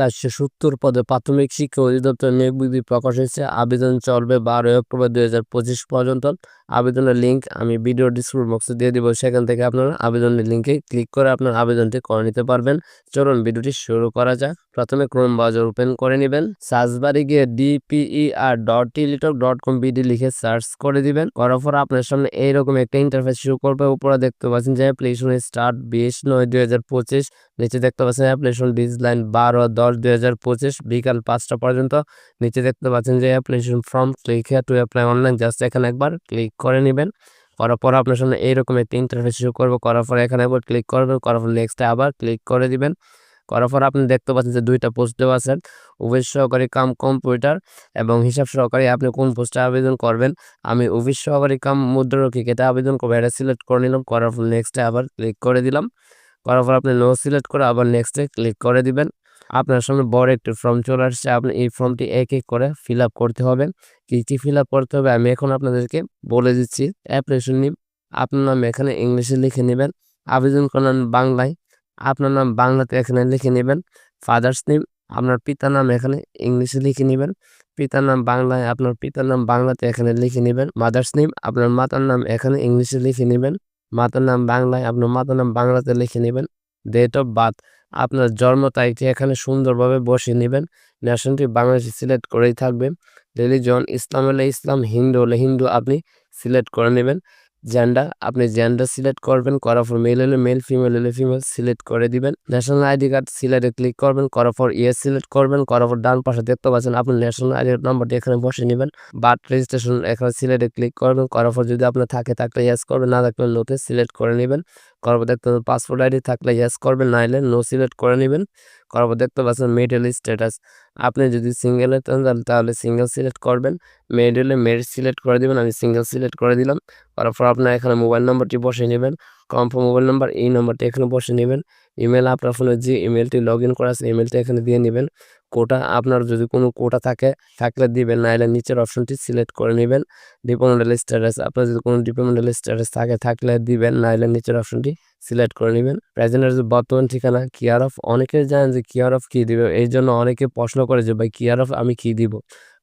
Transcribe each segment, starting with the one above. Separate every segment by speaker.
Speaker 1: চারশো সত্তর পদে প্রাথমিক শিক্ষা অধিদপ্তর নিয়োগ বিধি প্রকাশ হয়েছে। আবেদন চলবে বারোই অক্টোবর দুই হাজার পঁচিশ পর্যন্ত। আবেদনের লিঙ্ক আমি ভিডিও ডিসক্রিপশন বক্সে দিয়ে দেবো। সেখান থেকে আপনারা আবেদনের লিঙ্কে ক্লিক করে আপনার আবেদনটি করে নিতে পারবেন। চলুন ভিডিওটি শুরু করা যাক। প্রথমে ক্রোম ব্রাউজার ওপেন করে নেবেন। সার্চ বারে গিয়ে DPER dot Teletalk dot com BD লিখে সার্চ করে দিবেন। করার পর আপনার সামনে এইরকম একটা ইন্টারফেস শুরু করবে। উপরে দেখতে পাচ্ছেন যে অ্যাপ্লিকেশন স্টার্ট বিশ নয় দুই হাজার পঁচিশ, নিচে দেখতে পাচ্ছেন অ্যাপ্লিকেশন ডিজলাইন বারো দশ দুই হাজার পঁচিশ, বিকাল পাঁচটা পর্যন্ত। নিচে দেখতে পাচ্ছেন যে application form click here to apply online just এখানে একবার ক্লিক করে নেবেন। করার পর আপনার সামনে এইরকম একটা ইন্টারফেস শুরু করব। করার পর এখানে একবার ক্লিক করবেন। করার পর নেক্সটে আবার ক্লিক করে দিবেন। করার পর আপনি দেখতে পাচ্ছেন যে দুইটা পোস্ট দেওয়া আছে। অফিস সহকারী কাম কম্পিউটার এবং হিসাব সহকারী আপনি কোন পোস্টে আবেদন করবেন? আমি অফিস সহকারী কাম মুদ্রারক্ষী এটা আবেদন করব, এটা সিলেক্ট করে নিলাম, করার পর নেক্সটে আবার ক্লিক করে দিলাম। করার পর আপনি নো সিলেক্ট করে আবার নেক্সটে ক্লিক করে দিবেন। আপনার সামনে বড় একটি ফর্ম চলে আসছে, আপনি এই ফর্মটি এক এক করে ফিল করতে হবে। কী কী ফিল করতে হবে? আমি এখন আপনাদেরকে বলে দিচ্ছি অ্যাপ্লিকেশন নিম আপনার নাম এখানে ইংলিশে লিখে নেবেন। আবেদন করেন বাংলায় আপনার নাম বাংলাতে এখানে লিখে নেবেন ফাদার্স নেম আপনার পিতার নাম এখানে ইংলিশে লিখে নেবেন, পিতার নাম বাংলায় আপনার পিতার নাম বাংলাতে এখানে লিখে নেবেন মাদার্স নেম আপনার মাতার নাম এখানে ইংলিশে লিখে নেবেন, মাতার নাম বাংলায় আপনার মাতার নাম বাংলাতে লিখে নেবেন ডেট অফ বার্থ আপনার জন্ম তারিখটি এখানে সুন্দরভাবে বসিয়ে নেবেন ন্যাশনটি বাংলাদেশে সিলেক্ট করেই থাকবে রিলিজন ইসলাম হলে ইসলাম, হিন্দু হলে হিন্দু আপনি সিলেক্ট করে নেবেন জেন্ডার আপনি জেন্ডার সিলেক্ট করবেন, করার পর মেল হলে মেল ফিমেল হলে ফিমেল সিলেক্ট করে দিবেন। ন্যাশনাল আইডি কার্ড সিলেক্টে ক্লিক করবেন, করার পর ইয়ে সিলেক্ট করবেন, করার পর ডান পাশে দেখতে পাচ্ছেন আপনি ন্যাশনাল আইডি কার্ড নাম্বারটি এখানে বসে নেবেন। বার্থ রেজিস্ট্রেশন এখানে সিলেক্টে ক্লিক করবেন, করার পর যদি আপনার থাকে থাকলে ইয়েস করবেন, না থাকলে নোতে সিলেক্ট করে নেবেন। করার পর দেখতে পাসপোর্ট আইডি থাকলে ইয়েস করবেন, না হলে নো সিলেক্ট করে নেবেন। পর দেখতে পাচ্ছেন মেডেল স্ট্যাটাস আপনি যদি সিঙ্গেল তাহলে সিঙ্গেল সিলেক্ট করবেন। মেডেলে মেড সিলেক্ট করে দেবেন, আমি সিঙ্গেল সিলেক্ট করে দিলাম। করার পর আপনার এখানে মোবাইল নম্বরটি বসে নেবেন। কনফার্ম মোবাইল নাম্বার এই নম্বরটি এখানে বসে নেবেন। ইমেল আপনার ফোনে যে ইমেলটি লগ ইন করা আছে ইমেলটি এখানে দিয়ে নেবেন। কোটা, আপনার যদি কোনো কোটা থাকে, থাকলে দিবেন না এলে নিচের অপশনটি সিলেক্ট করে নেবেন। ডিপোমেন্টাল স্ট্যাটাস আপনার যদি কোনো ডিপোমেন্টাল স্ট্যাটাস থাকে, থাকলে দিবেন না এলে নিচের অপশনটি সিলেক্ট করে নেবেন। প্রেজেন্টের যে বর্তমান ঠিকানা কেয়ার অফ অনেকে জানেন যে কেয়ার অফ কী দিবে এই জন্য অনেকে প্রশ্ন করে যে, ভাই কেয়ার অফ আমি কী দিব?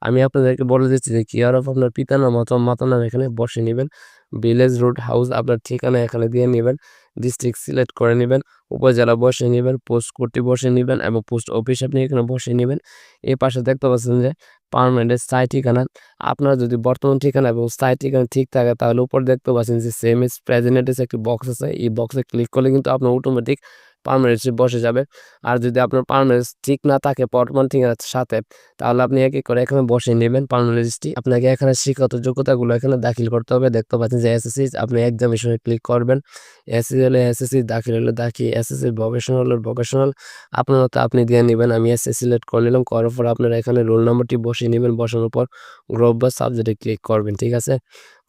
Speaker 1: আমি আপনাদেরকে বলে দিচ্ছি যে কেয়ার অফ আপনার পিতার নাম অথবা মাতার নাম এখানে বসে নেবেন। ভিলেজ রোড হাউস আপনার ঠিকানা এখানে দিয়ে নেবেন। ডিস্ট্রিক্ট সিলেক্ট করে নেবেন। উপজেলা বসে নেবেন। পোস্ট কোর্টে বসে নেবেন এবং পোস্ট অফিস আপনি এখানে বসে নেবেন। এই পাশে দেখতে পাচ্ছেন যে পারমানেন্টের স্থায়ী ঠিকানা। আপনার যদি বর্তমান ঠিকানা এবং স্থায়ী ঠিকানা ঠিক থাকে তাহলে উপর দেখতে পাচ্ছেন যে সেম ইস প্রেজেন্টের একটি বক্স আছে। এই বক্সে ক্লিক করলে কিন্তু আপনার অটোমেটিক পারমানেন্ট বসে যাবে। আর যদি আপনার পারমানেন্ট ঠিক না থাকে ঠিকানার সাথে, তাহলে আপনি এক করে এখানে বসে নেবেন। পারমানেন্টটি আপনাকে এখানে শিক্ষাগত যোগ্যতাগুলো এখানে দাখিল করতে হবে। দেখতে পাচ্ছেন যে এসএসসি আপনি এক্সামিনেশনে ক্লিক করবেন। এসএসসি হলে এসএসসি দাখিল হলে দাখিল এসএসসি ভোকেশনাল হলে ভোকেশনাল আপনার মতো আপনি দিয়ে নেবেন, আমি এসএসসি সিলেক্ট করে নিলাম, করার পর আপনারা এখানে রোল নাম্বারটি বসিয়ে নেবেন, বসানোর পর গ্রুপ বা সাবজেক্টে ক্লিক করবেন, ঠিক আছে?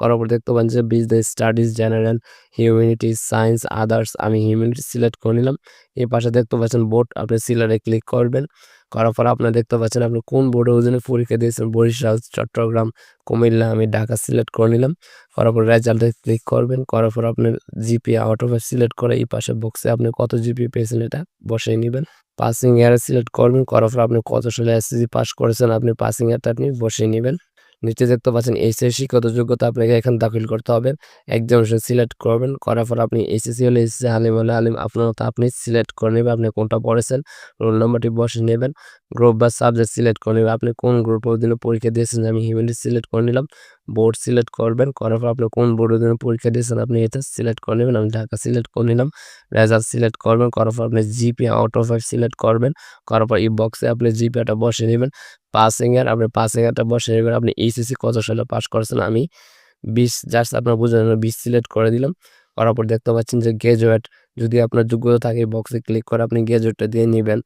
Speaker 1: করার পর দেখতে পাচ্ছেন যে business studies general humanities science others আমি হিউম্যানিটি সিলেক্ট করে নিলাম। এই পাশে দেখতে পাচ্ছেন বোর্ড আপনি সিলারে ক্লিক করবেন। করার পর আপনার দেখতে পাচ্ছেন আপনি কোন বোর্ডে ওজনে পরীক্ষা দিয়েছেন? বরিশাল, চট্টগ্রাম, কুমিল্লা আমি ঢাকা সিলেক্ট করে নিলাম। করার পর রেজাল্টে ক্লিক করবেন। করার পর আপনার জিপি আউট অফ সিলেক্ট করে এই পাশে বক্সে আপনি কত জিপি পেয়েছেন এটা বসিয়ে নেবেন। পাসিং ইয়ার সিলেক্ট করবেন। করার পর আপনি কত সালে এসএসসি পাস করেছেন? আপনি পাসিং ইয়ারটা আপনি বসিয়ে নেবেন। নিচে দেখতে পাচ্ছেন এইচএসসি কত যোগ্যতা আপনাকে এখানে দাখিল করতে হবে। এক্সামিনেশন সিলেক্ট করবেন, করার পর আপনি এইচএসসি হলে এসএসসি আলিম হলে আলিম আপনার আপনি সিলেক্ট করে নেবেন, আপনি কোনটা পড়েছেন রোল নাম্বারটি বসে নেবেন। গ্রুপ বা সাবজেক্ট সিলেক্ট করে নেবেন আপনি কোন গ্রুপ দিনে পরীক্ষা দিয়েছেন আমি হিউম্যানিটি সিলেক্ট করে নিলাম। বোর্ড সিলেক্ট করবেন, করার পর আপনি কোন বোর্ডের জন্য পরীক্ষা দিয়েছেন আপনি এটা সিলেক্ট করে নেবেন। আমি ঢাকা সিলেক্ট করে নিলাম। রেজাল্ট সিলেক্ট করবেন, করার পর আপনি GP out of five select করবেন। করার পর এই বক্সে আপনি জিপিটা বসে নেবেন। পাসিং এর, আপনি পাসিং এরটা বসে নেবেন। আপনি এইচএসসি কত সালে পাস করেছেন আমি বিশ জাস্ট আপনার বোঝার জন্য বিশ সিলেক্ট করে দিলাম। করার পর দেখতে পাচ্ছেন যে গ্রাজুয়েট যদি আপনার যোগ্যতা থাকে এই বক্সে ক্লিক করে আপনি গ্যাজেটটা দিয়ে নেবেন।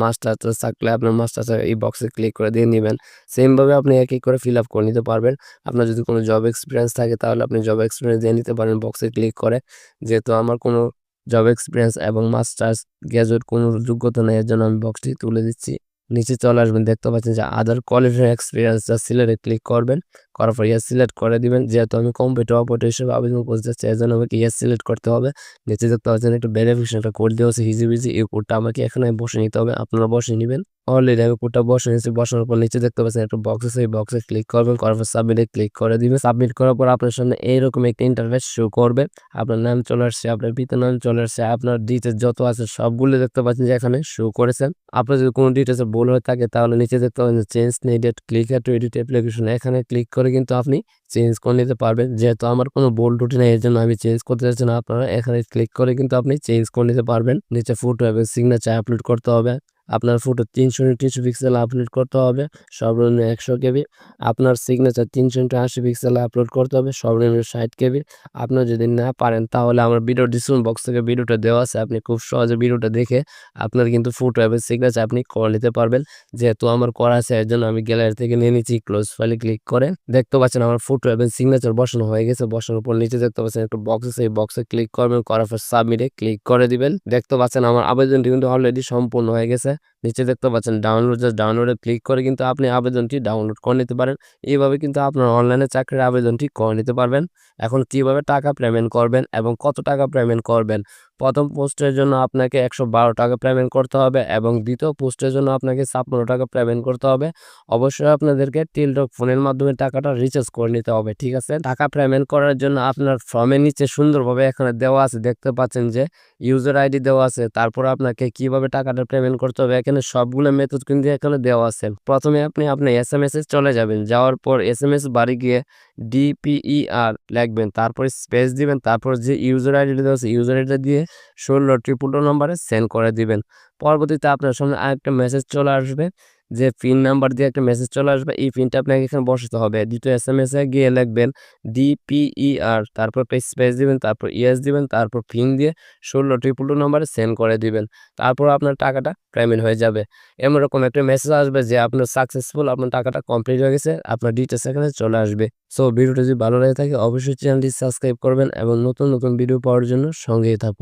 Speaker 1: মাস্টার থাকলে আপনার মাস্টার এই বক্সে ক্লিক করে দিয়ে নেবেন। সেমভাবে আপনি এক এক করে ফিল আপ করে নিতে পারবেন। আপনার যদি কোনো জব এক্সপিরিয়েন্স থাকে তাহলে আপনি জব এক্সপিরিয়েন্স দিয়ে নিতে পারেন বক্সে ক্লিক করে। যেহেতু আমার কোনো জব এক্সপিরিয়েন্স এবং মাস্টার্স গ্যাজেট কোনো যোগ্যতা নেই, এর জন্য আমি বক্সটি তুলে দিচ্ছি। নিচে চলে আসবেন। দেখতে পাচ্ছেন যে আদার কোয়ালিফাই এক্সপিরিয়েন্স যা সিলেটে ক্লিক করবেন। করার পর ইয়ার সিলেক্ট করে দিবেন। যেহেতু আমি কম্পিউটার অপারেটর হিসেবে আবেদন করতে চাচ্ছি এই জন্য আমাকে ইয়ার সিলেক্ট করতে হবে। নিচে দেখতে পাচ্ছেন একটা ভেরিফিকেশন একটা কোড দেওয়া আছে হিজি বিজি এই কোডটা আমাকে এখানে বসে নিতে হবে। আপনারা বসে নেবেন। অলরেডি আমি কোডটা বসে নিয়েছি বসানোর পর নিচে দেখতে পাচ্ছেন একটা বক্স আছে এই বক্সে ক্লিক করবেন, করার পর সাবমিটে ক্লিক করে দিবেন। সাবমিট করার পর আপনার সামনে এইরকম একটা ইন্টারফেস শো করবে। আপনার নাম চলে আসছে, আপনার পিতার নাম চলে আসছে, আপনার ডিটেলস যত আছে সবগুলো দেখতে পাচ্ছেন যে এখানে শো করেছেন আপনার যদি কোনো ডিটেলসে ভুল হয়ে থাকে তাহলে নিচে দেখতে পাচ্ছেন change needed click to edit application এখানে ক্লিক করে কিন্তু আপনি চেঞ্জ করে নিতে পারবেন। যেহেতু আমার কোনো বোল টুটি নেই এর জন্য আমি চেঞ্জ করতে চাচ্ছি না। আপনারা এখানে ক্লিক করে কিন্তু আপনি চেঞ্জ করে নিতে পারবেন। নিচে ফটো এবং সিগনেচার আপলোড করতে হবে। আপনার ফটো তিনশো তিনশো পিক্সেল আপলোড করতে হবে। সর্বনিম্ন একশো কেবি। আপনার সিগনেচার তিনশো আশি পিক্সেল আপলোড করতে হবে। সর্বনিম্ন ষাট কেবি। আপনার যদি না পারেন, তাহলে আমার ভিডিও ডিসক্রিপশন বক্স থেকে ভিডিওটা দেওয়া আছে। আপনি খুব সহজে ভিডিওটা দেখে আপনার কিন্তু ফটো এবং সিগনেচার আপনি করে নিতে পারবেন। যেহেতু আমার করা আছে, এর জন্য আমি গ্যালারি থেকে নিয়ে নিচ্ছি। ক্লোজ ফাইলে ক্লিক করে দেখতে পাচ্ছেন আমার ফটো এবং সিগনেচার বসানো হয়ে গেছে। বসানোর পর নিচে দেখতে পাচ্ছেন একটা বক্স আছে। এই বক্সে ক্লিক করবেন। করার পর সাবমিটে ক্লিক করে দিবেন। দেখতে পাচ্ছেন আমার আবেদনটি কিন্তু অলরেডি সম্পূর্ণ হয়ে গেছে। নিচে দেখতে পাচ্ছেন ডাউনলোড জাস্ট ডাউনলোডে ক্লিক করে কিন্তু আপনি আবেদনটি ডাউনলোড করে নিতে পারেন। এইভাবে কিন্তু আপনার অনলাইনে চাকরির আবেদনটি করে নিতে পারবেন। এখন কীভাবে টাকা পেমেন্ট করবেন এবং কত টাকা পেমেন্ট করবেন? প্রথম পোস্টের জন্য আপনাকে একশো বারো টাকা পেমেন্ট করতে হবে এবং দ্বিতীয় পোস্টের জন্য আপনাকে ছাপ্পান্ন টাকা পেমেন্ট করতে হবে। অবশ্যই আপনাদেরকে টিলটক ফোনের মাধ্যমে টাকাটা রিচার্জ করে নিতে হবে, ঠিক আছে? টাকা পেমেন্ট করার জন্য আপনার ফর্মের নিচে সুন্দরভাবে এখানে দেওয়া আছে, দেখতে পাচ্ছেন যে ইউজার আইডি দেওয়া আছে, তারপর আপনাকে কীভাবে টাকাটা পেমেন্ট করতে হবে, এখানে সবগুলো মেথড কিন্তু এখানে দেওয়া আছে। প্রথমে আপনি আপনি এস এম এস চলে যাবেন, যাওয়ার পর এস এম এস বাড়ি গিয়ে ডিপিইআর লিখবেন, তারপর স্পেস দিবেন, তারপর যে ইউজার আইডিটা দেওয়া আছে ইউজার আইডিটা দিয়ে ষোলো ট্রিপল নম্বরে সেন্ড করে দিবেন। পরবর্তীতে আপনার সামনে আরেকটা মেসেজ চলে আসবে যে পিন নাম্বার দিয়ে একটা মেসেজ চলে আসবে, এই পিনটা আপনাকে এখানে বসাতে হবে। দ্বিতীয় এস এম এস এ গিয়ে লিখবেন ডিপিইআর তারপর স্পেস দিবেন, তারপর ইএস দিবেন, তারপর পিন দিয়ে ষোলো ট্রিপল টু নম্বরে সেন্ড করে দিবেন। তারপর আপনার টাকাটা পেমেন্ট হয়ে যাবে। এরকম একটা মেসেজ আসবে যে আপনার সাকসেসফুল আপনার টাকাটা কমপ্লিট হয়ে গেছে, আপনার ডিটেলস এখানে চলে আসবে। সো ভিডিওটা যদি ভালো লাগে থাকে, অবশ্যই চ্যানেলটি সাবস্ক্রাইব করবেন এবং নতুন নতুন ভিডিও পাওয়ার জন্য সঙ্গেই থাকুন।